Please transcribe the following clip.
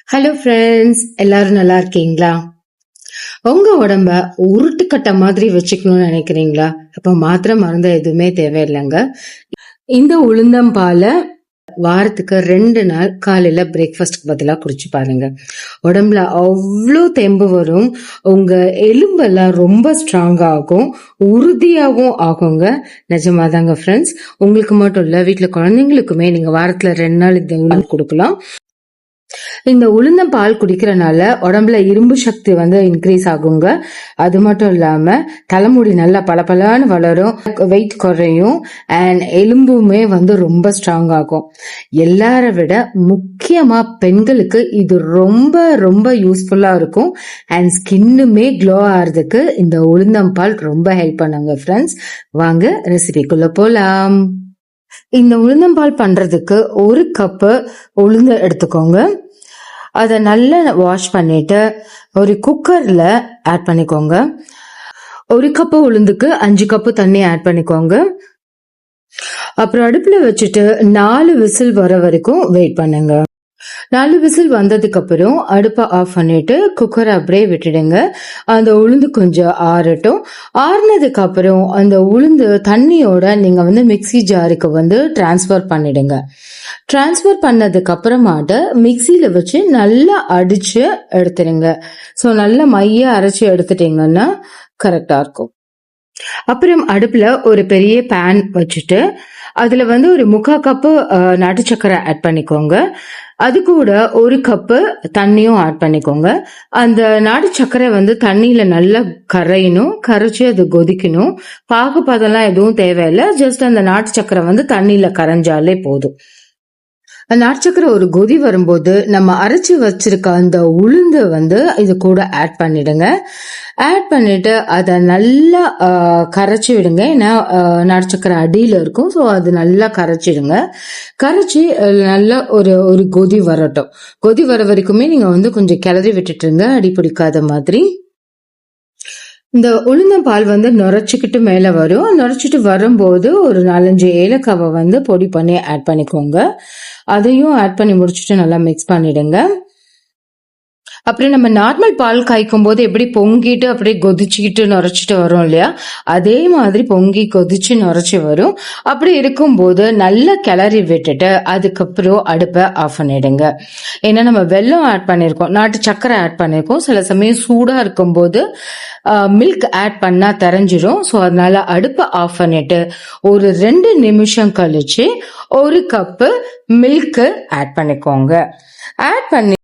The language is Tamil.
ஹலோ ஃப்ரெண்ட்ஸ் எல்லாரும் நல்லா இருக்கீங்களா? உங்க உடம்ப உருட்டுக்கட்ட மாதிரி வச்சுக்கணும்னு நினைக்கிறீங்களா? அப்ப மாத்திரை மருந்து எதுவுமே தேவையில்லைங்க. இந்த உளுந்தம்பாலை வாரத்துக்கு ரெண்டு நாள் காலையில பிரேக்ஃபாஸ்ட்க்கு பதிலாக குடிச்சு பாருங்க. உடம்புல அவ்வளோ தெம்பு வரும். உங்க எலும்பெல்லாம் ரொம்ப ஸ்ட்ராங் ஆகும். உறுதியாகவும் ஆகுங்க. நிஜமாதாங்க ஃப்ரெண்ட்ஸ் உங்களுக்கு மட்டும் இல்லை வீட்டில் குழந்தைங்களுக்குமே நீங்க வாரத்துல ரெண்டு நாள் இந்த கொடுக்கலாம். இந்த உளுந்தம் பால் குடிக்கிறனால உடம்புல இரும்பு சக்தி வந்து இன்க்ரீஸ் ஆகுங்க. அது மட்டும் இல்லாம தலைமுடி நல்லா பளபளன்னு வளரும் வெயிட் குறையும் அண்ட் எலும்புமே வந்து ரொம்ப ஸ்ட்ராங் ஆகும். எல்லார விட முக்கியமா பெண்களுக்கு இது ரொம்ப ரொம்ப யூஸ்ஃபுல்லா இருக்கும். அண்ட் ஸ்கின்னுமே க்ளோ ஆகிறதுக்கு இந்த உளுந்தம் பால் ரொம்ப ஹெல்ப் பண்ணுங்க ஃப்ரெண்ட்ஸ் வாங்க ரெசிபிக்குள்ள போலாம். இந்த உளுந்தம்பால் பண்றதுக்கு ஒரு கப்பு உளுந்து எடுத்துக்கோங்க. அதை நல்லா வாஷ் பண்ணிட்டு ஒரு குக்கர்ல ஆட் பண்ணிக்கோங்க. ஒரு கப்பு உளுந்துக்கு அஞ்சு கப்பு தண்ணி ஆட் பண்ணிக்கோங்க. அப்புறம் அடுப்புல வச்சுட்டு நாலு விசில் வர வரைக்கும் வெயிட் பண்ணுங்க. நாலு விசில் வந்ததுக்கு அப்புறம் அடுப்பை ஆஃப் பண்ணிட்டு குக்கரை அப்படியே விட்டுடுங்க. அந்த உளுந்து கொஞ்சம் ஆறட்டும். ஆறுனதுக்கு அப்புறம் அந்த உளுந்து தண்ணியோட நீங்க வந்து மிக்சி ஜாருக்கு வந்து டிரான்ஸ்ஃபர் பண்ணிடுங்க. டிரான்ஸ்ஃபர் பண்ணதுக்கு அப்புறமாட்ட மிக்சியில வச்சு நல்லா அடிச்சு எடுத்துடுங்க. ஸோ நல்லா மைய அரைச்சி எடுத்துட்டீங்கன்னா கரெக்டா இருக்கும். அப்புறம் அடுப்புல ஒரு பெரிய பேன் வச்சுட்டு அதுல வந்து ஒரு முக்கா கப்பு நாட்டு சக்கரை ஆட் பண்ணிக்கோங்க. அது கூட ஒரு கப்பு தண்ணியும் ஆட் பண்ணிக்கோங்க. அந்த நாட்டு சக்கரை வந்து தண்ணியில நல்லா கரையணும் கரைச்சி அது கொதிக்கணும். பாகுபதம்லாம் எதுவும் தேவையில்லை. ஜஸ்ட் அந்த நாட்டு சக்கரை வந்து தண்ணியில கரைஞ்சாலே போதும். நாட்டுச்சக்கரை ஒரு கொதி வரும்போது நம்ம அரைச்சி வச்சிருக்க அந்த உளுந்து வந்து இது கூட ஆட் பண்ணிடுங்க. ஆட் பண்ணிட்டு அதை நல்லா கரைச்சி விடுங்க. ஏன்னா நாட்டுச்சக்கரை அடியில் இருக்கும். ஸோ அது நல்லா கரைச்சிடுங்க. கரைச்சி நல்லா ஒரு ஒரு கொதி வரட்டும். கொதி வர வரைக்குமே நீங்கள் வந்து கொஞ்சம் கிளறி விட்டுட்டுருங்க. அடி பிடிக்காத மாதிரி. இந்த உளுந்தம் பால் வந்து நுரைச்சிக்கிட்டு மேலே வரும். நுரைச்சிட்டு வரும்போது ஒரு நாலஞ்சு ஏலக்காவை வந்து பொடி பண்ணி ஆட் பண்ணிக்கோங்க. அதையும் ஆட் பண்ணி முடிச்சுட்டு நல்லா மிக்ஸ் பண்ணிடுங்க. அப்புறம் நம்ம நார்மல் பால் காய்க்கும் போது எப்படி பொங்கிட்டு அப்படியே கொதிச்சுக்கிட்டு நுரைச்சிட்டு வரும் இல்லையா? அதே மாதிரி பொங்கி கொதிச்சு நுரைச்சி வரும். அப்படி இருக்கும்போது நல்லா கிளறி விட்டுட்டு அதுக்கப்புறம் அடுப்பை ஆஃப் பண்ணிடுங்க. ஏன்னா நம்ம வெள்ளம் ஆட் பண்ணியிருக்கோம் நாட்டு சக்கரை ஆட் பண்ணியிருக்கோம் சில சமயம் சூடாக இருக்கும்போது மில்க் ஆட் பண்ணால் தெரிஞ்சிடும் ஸோ அதனால அடுப்பை ஆஃப் பண்ணிட்டு ஒரு ரெண்டு நிமிஷம் கழிச்சு ஒரு கப்பு மில்க்கு ஆட் பண்ணிக்கோங்க. ஆட் பண்ணி